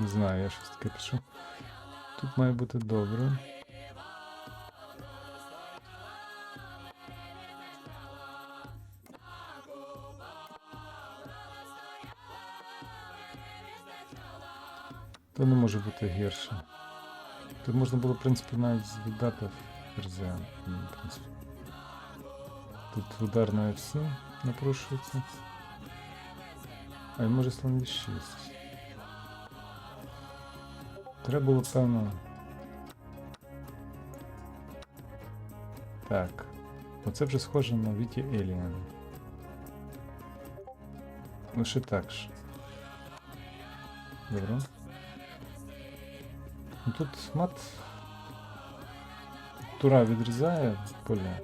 Не знаю, я щось таке пишу. Тут має бути добре. То не може бути гірше. Тут можна було, в принципі, навіть віддати В принципі. Тут удар на F7 напрошується. А й може слон d6. Треба було, певно. Так. Оце вже схоже на Віті Еліан. Лише так ж. Добре. Тут мат Тура відрізає поля.